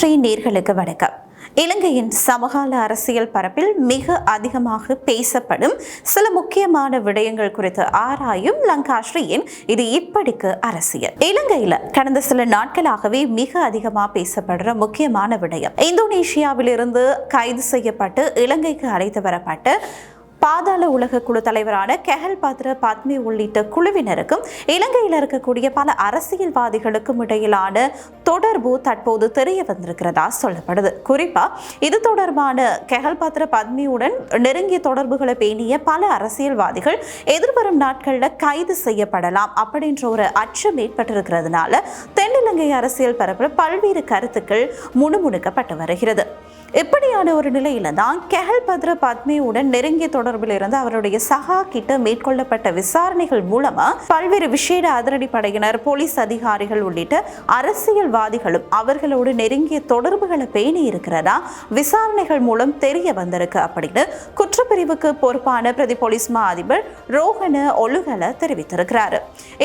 லங்காஸ்ரீ நேர்களுக்கு வணக்கம். இலங்கையின் சமகால அரசியல் பரப்பில் மிக அதிகமாக பேசப்படும் சில முக்கியமான விடயங்கள் குறித்து ஆராயும் லங்காஸ்ரீயின் இது இப்படிக்கு அரசியல். இலங்கையில கடந்த சில நாட்களாகவே மிக அதிகமாக பேசப்படுற முக்கியமான விடயம். இந்தோனேஷியாவிலிருந்து கைது செய்யப்பட்டு இலங்கைக்கு அழைத்து வரப்பட்ட பாதாள உலக குழு தலைவரான கெஹல் பாத்ர பத்மி உள்ளிட்ட குழுவினருக்கும் இலங்கையில் இருக்கக்கூடிய பல அரசியல்வாதிகளுக்கும் இடையிலான தொடர்பு தற்போது தெரிய வந்திருக்கிறதா சொல்லப்படுது. குறிப்பா இது தொடர்பான கெஹல் பாத்ர பத்மியுடன் நெருங்கிய தொடர்புகளை பேணிய பல அரசியல்வாதிகள் எதிர்வரும் நாட்களில் கைது செய்யப்படலாம் அப்படின்ற ஒரு அச்சம் ஏற்பட்டிருக்கிறதுனால தென்னிலங்கை அரசியல் பரப்பில் பல்வேறு கருத்துக்கள் முணுமுணுக்கப்பட்டு வருகிறது. இப்படியான ஒரு நிலையில தான் கெஹல் பத்ர பத்மியுடன் நெருங்கிய தொடர்பில் இருந்து அவருடைய சகா கிட்ட மேற்கொள்ளப்பட்ட விசாரணைகள் மூலமா பல்வேறு விசேட அதிரடிப்படையினர் போலீஸ் அதிகாரிகள் உள்ளிட்ட அரசியல்வாதிகளும் அவர்களோடு நெருங்கிய தொடர்புகளை பேணி இருக்கிறதா விசாரணைகள் மூலம் தெரிய வந்திருக்கு அப்படின்னு குற்றப்பிரிவுக்கு பொறுப்பான பிரதி போலீஸ் மா அதிபர் ரோஹன ஒழுகல தெரிவித்திருக்கிறாரு.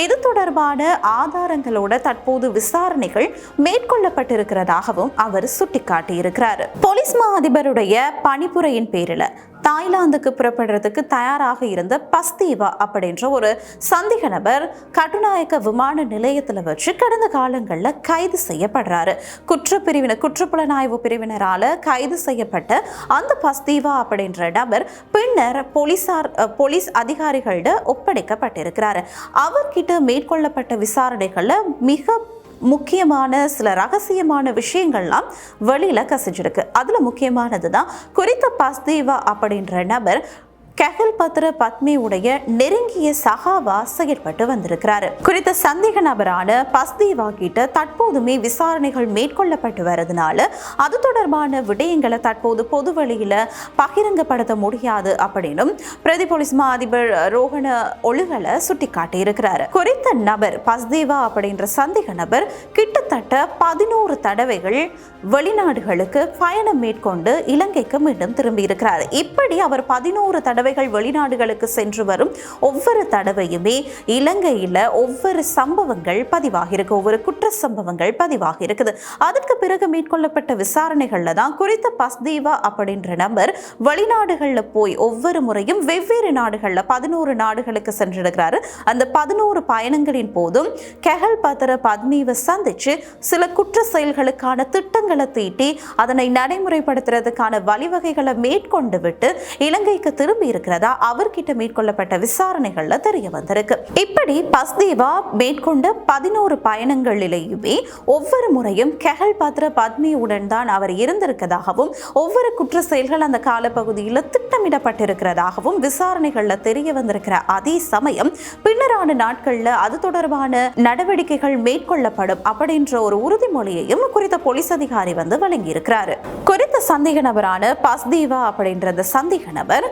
இது தொடர்பான ஆதாரங்களோட தற்போது விசாரணைகள் மேற்கொள்ளப்பட்டிருக்கிறதாகவும் அவர் சுட்டிக்காட்டியிருக்கிறார். போலீஸ் மா அதிபருடைய பணிப்புரையின் பேரில் தாய்லாந்துக்கு புறப்படுறதுக்கு தயாராக இருந்த பஸ்தீவா அப்படின்ற ஒரு சந்தேக நபர் கட்டுநாயக்க விமான நிலையத்தில் வச்சு கடந்த காலங்களில் கைது செய்யப்படுறாரு. குற்றப்பிரிவினர் குற்றப்புலனாய்வு பிரிவினரால் கைது செய்யப்பட்ட அந்த பஸ்தீவா அப்படின்ற நபர் பின்னர் போலீசார் போலீஸ் அதிகாரிகளிட ஒப்படைக்கப்பட்டிருக்கிறாரு. அவர்கிட்ட மேற்கொள்ளப்பட்ட விசாரணைகளில் மிக முக்கியமான சில ரகசியமான விஷயங்கள்லாம் வெளியில் கசிஞ்சிருக்கு. அதில் முக்கியமானது தான் குறித்த பஸ்தேவா அப்படின்ற நபர் கெஹல் பத்ர பத்மி உடைய நெருங்கிய சகாவா செயல்பட்டு வந்திருக்கிறாரு. குறித்த சந்தேக நபரான பஸ்தீவா கிட்ட தற்போதுமே விசாரணைகள் மேற்கொள்ளப்பட்டு வரதுனால அது தொடர்பான விடயங்களை தற்போது பொது வழியில பகிரங்கப்படுத்த முடியாது அப்படின்னும் பிரதி போலீஸ் மா அதிபர் ரோஹண ஒழுகலை சுட்டிக்காட்டியிருக்கிறாரு குறித்த நபர் பஸ்தீவா அப்படின்ற சந்தேக நபர் கிட்டத்தட்ட பதினோரு தடவைகள் வெளிநாடுகளுக்கு பயணம் மேற்கொண்டு இலங்கைக்கு மீண்டும் திரும்பி இருக்கிறார். இப்படி அவர் பதினோரு தடவை தடவைகள் வெளிநாடுகளுக்கு சென்று வரும் ஒவ்வொரு தடவையுமே இலங்கையில் ஒவ்வொரு சம்பவங்கள் பதிவாகிருக்கு ஒவ்வொரு குற்ற சம்பவங்கள் பதிவாகி இருக்குது அதற்கு பிறகு மேற்கொள்ளப்பட்ட விசாரணைகளில் தான் குறித்த பஸ்தீவா அப்படின்ற நபர் வெளிநாடுகளில் போய் ஒவ்வொரு முறையும் வெவ்வேறு நாடுகள்ல பதினோரு நாடுகளுக்கு சென்றிருக்கிறாரு. அந்த பதினோரு பயணங்களின் போதும் கெஹல் பத்ர பத்மீவை சந்திச்சு சில குற்ற செயல்களுக்கான திட்டங்களை தீட்டி அதனை நடைமுறைப்படுத்துறதுக்கான வழிவகைகளை மேற்கொண்டு விட்டு இலங்கைக்கு திரும்பி இருக்கிறதா? அவர்கிட்ட மேற்கொள்ளப்பட்ட விசாரணைகள்ல தெரிய வந்திருக்கு. இப்படி பஸ்தேவா மேற்கொண்ட பதினோரு பயணங்களிலேயுமே ஒவ்வொரு முறையும் கெஹல் பாத்திர பத்மியுடன் தான் அவர் இருந்திருக்கதாகவும் ஒவ்வொரு குற்ற செயல்கள் அந்த காலப்பகுதியில் திட்டமிடப்பட்டிருக்கிறதாகவும் விசாரணைகள்ல தெரிய வந்திருக்கிற அதே சமயம் பின்னரான நாட்கள்ல அது தொடர்பான நடவடிக்கைகள் மேற்கொள்ளப்படும் அப்படின்ற ஒரு உறுதிமொழியையும் குறித்த போலீஸ் அதிகாரி வந்து வழங்கியிருக்கிறார். குறித்த சந்தேக நபரான பஸ்தேவா அப்படின்ற அந்த சந்தேக நபர்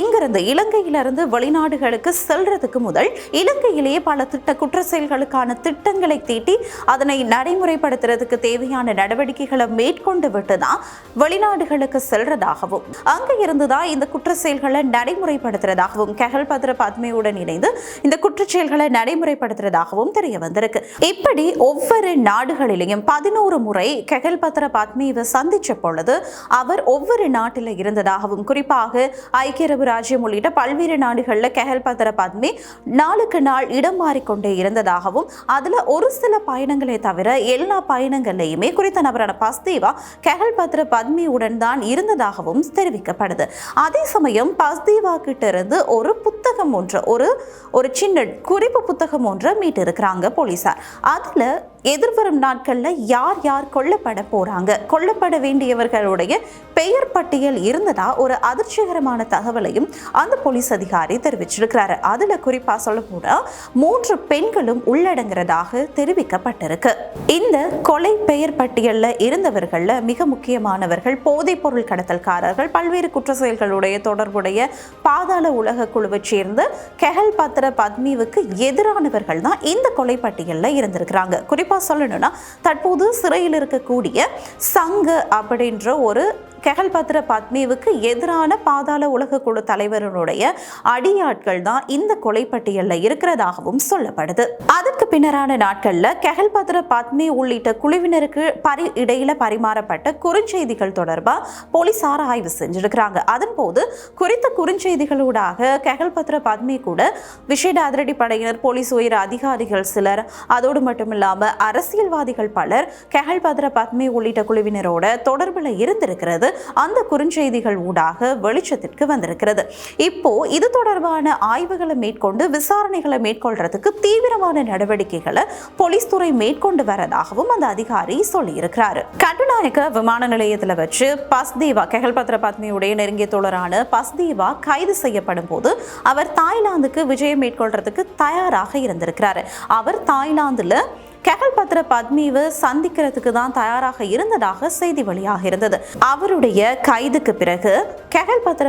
இங்கிருந்து இலங்கையிலிருந்து வெளிநாடுகளுக்கு செல்றதுக்கு முதல் இலங்கையிலேயே பல திட்ட குற்ற செயல்களுக்கான திட்டங்களை தீட்டி அதனை நடைமுறைப்படுத்துறதுக்கு தேவையான நடவடிக்கைகளை மேற்கொண்டு விட்டு தான் வெளிநாடுகளுக்கு செல்றதாகவும் அங்கே இருந்துதான் இந்த குற்ற செயல்களை நடைமுறைப்படுத்துறதாகவும் கெகல் பத்ர பத்மையுடன் இணைந்து இந்த குற்றச் செயல்களை நடைமுறைப்படுத்துறதாகவும் தெரிய வந்திருக்கு. இப்படி ஒவ்வொரு நாடுகளிலேயும் பதினோரு முறை கெகல் பத்ர பத்மியை சந்திச்ச பொழுது அவர் ஒவ்வொரு நாட்டில் இருந்ததாகவும் குறிப்பாக ஐக்கிய அரபு ராஜ்யம் உள்ளிட்ட பல்வேறு நாடுகளில் கெஹல் பத்திர பத்மி நாளுக்கு நாள் இடம் மாறிக்கொண்டே இருந்ததாகவும் அதில் ஒரு சில பயணங்களை தவிர எல்லா பயணங்களையுமே குறித்த நபரான பஸ்தீவா கெஹல் பத்திர பத்மியுடன் தான் இருந்ததாகவும் தெரிவிக்கப்படுது. அதே சமயம் பஸ்தீவா கிட்ட இருந்து ஒரு புத்தகம் ஒன்று ஒரு ஒரு சின்ன குறிப்பு புத்தகம் ஒன்று மீட்டு இருக்கிறாங்க போலீசார். அதில் எதிர்வரும் நாட்களில் யார் யார் கொல்லப்பட போறாங்க? கொல்லப்பட வேண்டியவர்களுடைய பெயர் பட்டியல் இருந்ததா? ஒரு அதிர்ச்சிகரமான தகவலையும் அந்த போலீஸ் அதிகாரி தெரிவிச்சிருக்கிறாரு. அதில் குறிப்பாக சொல்ல போனால் மூன்று பெண்களும் உள்ளடங்குறதாக தெரிவிக்கப்பட்டிருக்கு. இந்த கொலை பெயர் பட்டியலில் இருந்தவர்களில் மிக முக்கியமானவர்கள் போதைப் பொருள் கடத்தல்காரர்கள் பல்வேறு குற்ற செயல்களுடைய தொடர்புடைய பாதாள உலக குழுவை சேர்ந்த கெஹல் பத்ர பத்மிவுக்கு எதிரானவர்கள் தான் இந்த கொலை பட்டியலில் இருந்திருக்கிறாங்க. குறிப்பாக சொல்லணும்னா தற்போது சிறையில் இருக்கக்கூடிய சங்கு அப்படின்ற ஒரு கெகல்பத்ர பத்மேவுக்கு எதிரான பாதாள உலக குழு தலைவருடைய அடியாட்கள் தான் இந்த கொலை பட்டியலில் இருக்கிறதாகவும் சொல்லப்படுது. அதற்கு பின்னரான நாட்களில் கெகல்பத்ர பத்மே உள்ளிட்ட குழுவினருக்கு பரி இடையில பரிமாறப்பட்ட குறுஞ்செய்திகள் தொடர்பாக போலீசார் ஆய்வு செஞ்சிருக்கிறாங்க. அதன் போது குறித்த குறுஞ்செய்திகளூடாக கெகல்பத்ர பத்மே கூட விசேட அதிரடி படையினர் போலீஸ் உயர் அதிகாரிகள் சிலர் அதோடு மட்டும் இல்லாமல் அரசியல்வாதிகள் பலர் கெகல்பத்ர பத்மே உள்ளிட்ட குழுவினரோட தொடர்பில் இருந்திருக்கிறது. அந்த குறுஞ்செய்திகள் ஊடாக வெளிச்சத்திற்கு வந்திருக்கிறது. இப்போ இது தொடர்பான ஆய்வுகளை மேற்கொண்டு விசாரணைகளை மேற்கொள்றதுக்கு தீவிரமான நடவடிக்கைகளை போலீஸ் துறை மேற்கொண்டு வரதாகவும் அந்த அதிகாரி சொல்லியிருக்கிறாரு. கட்டுநாயக்க விமான நிலையத்தில் வச்சு பஸ்தீவா கெகல்பத்ர பத்மியுடைய நெருங்கிய தோழரான பஸ்தீவா கைது செய்யப்படும் போது அவர் தாய்லாந்துக்கு விஜயம் மேற்கொள்றதுக்கு தயாராக இருந்திருக்கிறார். அவர் தாய்லாந்துல கெகல் பத்ர சந்திக்கிறதுக்கு தான் தயாராக இருந்ததாக செய்தி வெளியாக இருந்தது. அவருடைய கைதுக்கு பிறகு கெகல் பத்ர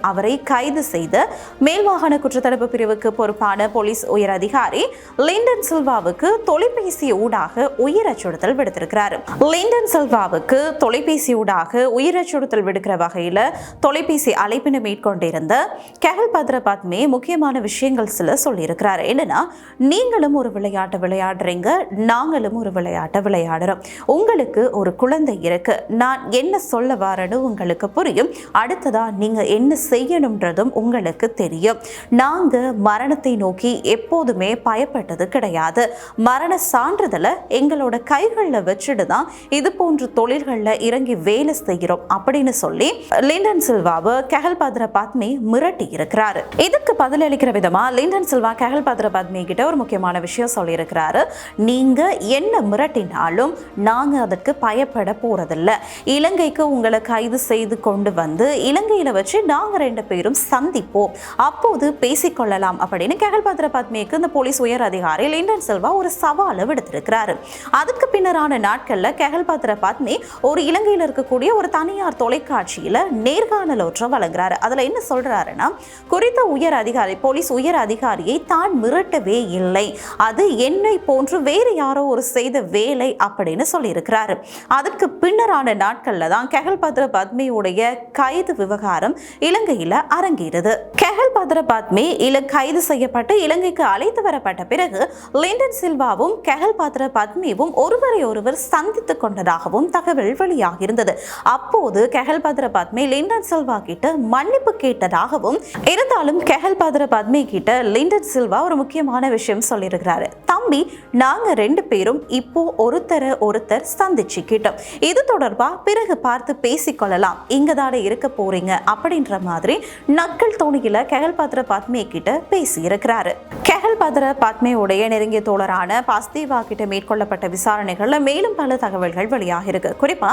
அவரை கைது செய்த மேல்மாகாண குற்றத்தடுப்பு பிரிவுக்கு பொறுப்பான போலீஸ் உயர் அதிகாரி லிண்டன் சில்வாவுக்கு தொலைபேசி ஊடாக உயிர் அச்சுறுத்தல் விடுத்திருக்கிறார். லிண்டன் சில்வாவுக்கு தொலைபேசி ஊடாக உயிர் அச்சுறுத்தல் விடுக்கிற வகையில் தொலைபேசி அழைப்பினை மேற்கொண்டிருந்த கெகல் பத்ர பத்மே முக்கியமான விஷயங்கள் சில சொல்லியிருக்கிறார். என்னன்னா நீங்களும் ஒரு விளையாட்டு விளையாடுறீங்க நாங்களும் ஒரு விளையாட்டை விளையாடுறோம். உங்களுக்கு ஒரு குழந்தை இருக்கு. நான் என்ன சொல்ல வரேன்னு உங்களுக்கு புரியும். அடுத்ததா நீங்க என்ன செய்யணுன்றதும் உங்களுக்கு தெரியும். நாங்க மரணத்தை நோக்கி எப்போதுமே பயப்பட்டது கிடையாது. மரண சான்றிதழை எங்களோட கைகளில் வச்சுட்டு தான் இது போன்ற தொழில்களில் இறங்கி வேலை செய்கிறோம் அப்படின்னு சொல்லி லிண்டன் சில்வாவை கெகல் பாத்ர பத்மி மிரட்டி இருக்கிறாரு. இதுக்கு பதிலளிக்கிற விதமா லிண்டன் சில்வா கெகல் பாத்ர பத்மி கிட்ட ஒரு முக்கியமான விஷயம் சொல்லியிருக்கிறாரு. நீ நீங்கள் என்ன மிரட்டினாலும் நாங்கள் அதற்கு பயப்பட போகிறதில்ல இலங்கைக்கு உங்களை கைது செய்து கொண்டு வந்து இலங்கையில் வச்சு நாங்கள் ரெண்டு பேரும் சந்திப்போம். அப்போது பேசிக்கொள்ளலாம் அப்படின்னு கெகல்பத்ர பத்மிக்கு இந்த போலீஸ் உயர் அதிகாரி லிண்டன் செல்வா ஒரு சவாலை விடுத்திருக்கிறாரு. அதுக்கு பின்னரான நாட்களில் கெகல்பத்ர பத்மி ஒரு இலங்கையில் இருக்கக்கூடிய ஒரு தனியார் தொலைக்காட்சியில் நேர்காணல் ஒற்றை வழங்குறாரு. அதில் என்ன சொல்கிறாருன்னா குறித்த உயர் அதிகாரி போலீஸ் உயர் அதிகாரியை தான் மிரட்டவே இல்லை. அது என்னை போன்று வேறு யாரோ ஒரு செய்த வேலை அப்படின்னு சொல்லியிருக்கிறாரு. அதற்கு பின்னரான நாட்கள்ல தான் கெகல் பத்ர பத்மியுடைய கைது விவகாரம் இலங்கையில அரங்கேறுது கெகல் பத்ர பத்மி இல கைது செய்யப்பட்டு இலங்கைக்கு அழைத்து வரப்பட்ட பிறகு லிண்டன் சில்வாவும் கெகல் பத்ர பத்மியும் ஒருவரை ஒருவர் சந்தித்துக் கொண்டதாகவும் தகவல் வெளியாக இருந்தது அப்போது கெகல் பத்ர பத்மி லிண்டன் சில்வா கிட்ட மன்னிப்பு கேட்டதாகவும் இருந்தாலும் கெகல் பத்ர பத்மி கிட்ட லிண்டன் சில்வா ஒரு முக்கியமான விஷயம் சொல்லியிருக்கிறாரு. தம்பி நாங்க ரெண்டு பேரும் இப்போ ஒருத்தரை ஒருத்தர் சந்திச்சுக்கிட்டோம். இது தொடர்பா பிறகு பார்த்து பேசிக்கொள்ளலாம். இங்க தானே இருக்க போறீங்க அப்படின்ற மாதிரி நக்கல் தோணியில கெகல் பாத்திர பத்மே கிட்ட பேசி இருக்கிறாரு கெகல் பாத்திர பத்மேவுடைய நெருங்கிய தோழரான பாஸ்தேவா கிட்ட மேற்கொள்ளப்பட்ட விசாரணைகள்ல மேலும் பல தகவல்கள் வெளியாக இருக்கு குறிப்பா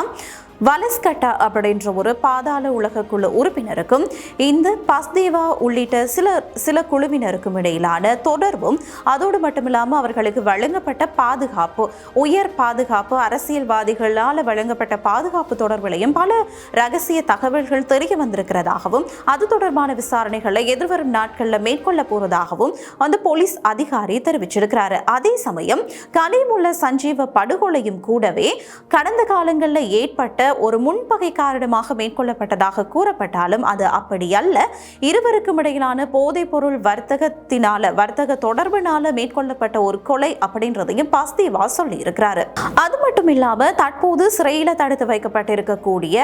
வலஸ்கட்டா அப்படின்ற ஒரு பாதாள உலக குழு உறுப்பினருக்கும் இந்த பஸ்தேவா உள்ளிட்ட சில சில குழுவினருக்கும் இடையிலான தொடர்பும் அதோடு மட்டுமில்லாமல் அவர்களுக்கு வழங்கப்பட்ட பாதுகாப்பு உயர் பாதுகாப்பு அரசியல்வாதிகளால் வழங்கப்பட்ட பாதுகாப்பு தொடர்பிலையும் பல ரகசிய தகவல்கள் தெரிய வந்திருக்கிறதாகவும் அது தொடர்பான விசாரணைகளை எதிர்வரும் நாட்களில் மேற்கொள்ள போவதாகவும் அந்த போலீஸ் அதிகாரி தெரிவிச்சிருக்கிறாரு. அதே சமயம் கனிமுள்ள சஞ்சீவ படுகொலையும் கூடவே கடந்த காலங்களில் ஏற்பட்ட ஒரு முன்பகை காரணமாக மேற்கொள்ளப்பட்டதாக கூறப்பட்டாலும் அது அப்படி அல்ல. இருவருக்கும் இடையிலான போதைப்பொருள் வர்த்தகத்தினால வர்த்தக தொடர்பினால மேற்கொள்ளப்பட்ட ஒரு கொலை அப்படின்றதையும் பாஸ்தேவா சொல்லியிருக்கிறாரு. அது மட்டும் இல்லாம தற்போது சிறையில் தடுத்து வைக்கப்பட்டிருக்கக்கூடிய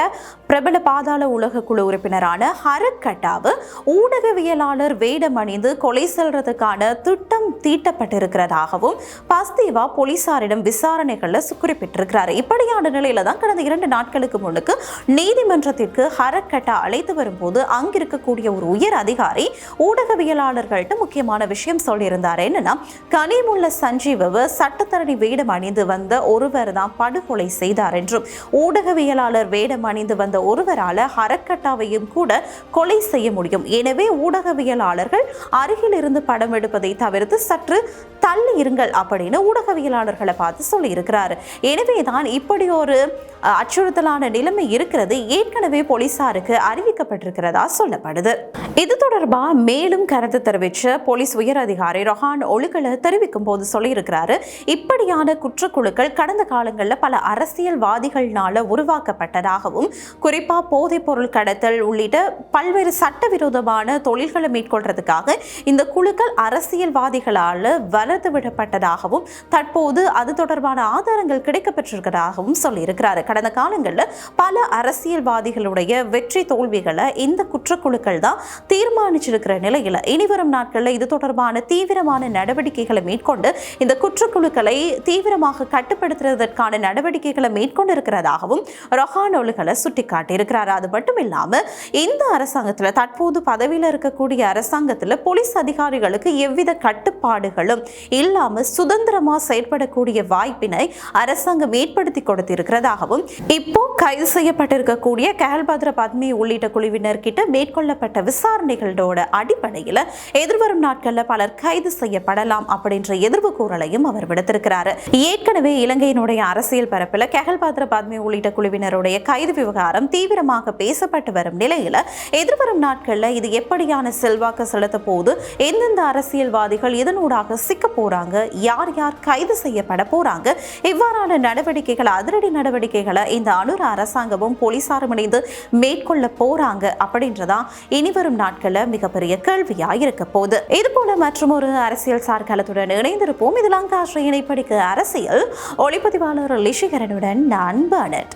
பிரபல பாதாள உலக குழு உறுப்பினரான ஹரக்கட்டாவு ஊடகவியலாளர் வேடம் அணிந்து கொலை செல்றதுக்கான திட்டம் தீட்டப்பட்டிருக்கிறதாகவும் பாஸ்தேவா போலீசாரிடம் விசாரணைகளில் குறிப்பிட்டிருக்கிறார். இப்படியான நிலையில தான் கடந்த இரண்டு நாட்கள் நாட்களுக்கு முன்னுக்கு நீதிமன்றத்திற்கு ஹரக்கட்டா அழைத்து வரும்போது அங்கிருக்கக்கூடிய ஒரு உயர் அதிகாரி ஊடகவியலாளர்கள்ட்ட முக்கியமான விஷயம் சொல்லியிருந்தார். என்னன்னா கனிமுள்ள சஞ்சீவ் சட்டத்தரணி வேடம் அணிந்து வந்த ஒருவர் தான் படுகொலை செய்தார் என்றும் ஊடகவியலாளர் வேடம் அணிந்து வந்த ஒருவரால் ஹரக்கட்டாவையும் கூட கொலை செய்ய முடியும். எனவே ஊடகவியலாளர்கள் அருகில் இருந்து படம் எடுப்பதை தவிர்த்து சற்று தள்ளி இருங்கள் அப்படின்னு ஊடகவியலாளர்களை பார்த்து சொல்லியிருக்கிறார். எனவே தான் இப்படி ஒரு அச்சுறுத்தலான நிலைமை இருக்கிறது. ஏற்கனவே போலீசாருக்கு அறிவிக்கப்பட்டிருக்கிறதா சொல்லப்படுது. இது தொடர்பாக மேலும் கருத்து தெரிவித்த போலீஸ் உயர் அதிகாரி ரொஹான் ஒழுகல தெரிவிக்கும் போது சொல்லியிருக்கிறாரு. இப்படியான குற்றக்குழுக்கள் கடந்த காலங்களில் பல அரசியல்வாதிகள்னால உருவாக்கப்பட்டதாகவும் குறிப்பாக போதைப் பொருள் கடத்தல் உள்ளிட்ட பல்வேறு சட்டவிரோதமான தொழில்களை மேற்கொள்றதுக்காக இந்த குழுக்கள் அரசியல்வாதிகளால் வளர்த்து விடப்பட்டதாகவும் தற்போது அது தொடர்பான ஆதாரங்கள் கிடைக்கப்பெற்றிருக்கிறதாகவும் சொல்லியிருக்கிறாரு. கடந்த காலங்களில் பல அரசியல்வாதிகளுடைய வெற்றி தோல்விகளை இந்த குற்றக்குழுக்கள் தான் தீர்மானிச்சிருக்கிற நிலையில் இனிவரும் நாட்களில் இது தொடர்பான தீவிரமான நடவடிக்கைகளை மேற்கொண்டு இந்த குற்றக்குழுக்களை தீவிரமாக கட்டுப்படுத்துவதற்கான நடவடிக்கைகளை மேற்கொண்டு இருக்கிறதாகவும் சுட்டிக்காட்டியிருக்கிறார். அது மட்டும் இல்லாமல் இந்த அரசாங்கத்தில் தற்போது பதவியில் இருக்கக்கூடிய அரசாங்கத்தில் போலீஸ் அதிகாரிகளுக்கு எவ்வித கட்டுப்பாடுகளும் இல்லாமல் சுதந்திரமாக செயல்படக்கூடிய வாய்ப்பினை அரசாங்கம் ஏற்படுத்தி கொடுத்திருக்கிறதாகவும் இப்போ கைது செய்யப்பட்டிருக்கக்கூடிய கேல்பாத்ர பத்மி உள்ளிட்ட குழுவினர் கிட்ட மேற்கொள்ளப்பட்ட விசாரணைகளோட அடிப்படையில் எதிர்வரும் நாட்களில் பலர் கைது செய்யப்படலாம் அப்படின்ற எதிர்வு கூறலையும் அவர் விடுத்திருக்கிறார். ஏற்கனவே இலங்கையினுடைய அரசியல் பரப்பில் கேகல்பாத்ர பத்மி உள்ளிட்ட குழுவினருடைய கைது விவகாரம் தீவிரமாக பேசப்பட்டு வரும் நிலையில் எதிர்வரும் நாட்களில் இது எப்படியான செல்வாக்கு செலுத்த போது எந்தெந்த அரசியல்வாதிகள் இதனூடாக சிக்க போறாங்க? யார் யார் கைது செய்யப்பட போறாங்க? இவ்வாறான நடவடிக்கைகள் அதிரடி நடவடிக்கைகள் இந்த அனுர அரசாங்கமும் போலீசாரும் இணைந்து மேற்கொள்ள போறாங்க அப்படின்றதான் இனிவரும் நாட்களில் மிகப்பெரிய கேள்வியா இருக்க போகுது. இது போல மற்றும் ஒரு அரசியல் சார்களத்துடன் இணைந்திருப்போம். இது லங்காஸ்ரீ இணைப்படிக்கு அரசியல் ஒளிப்பதிவாளர் லிஷிகரனுடன் நான் பர்னட்.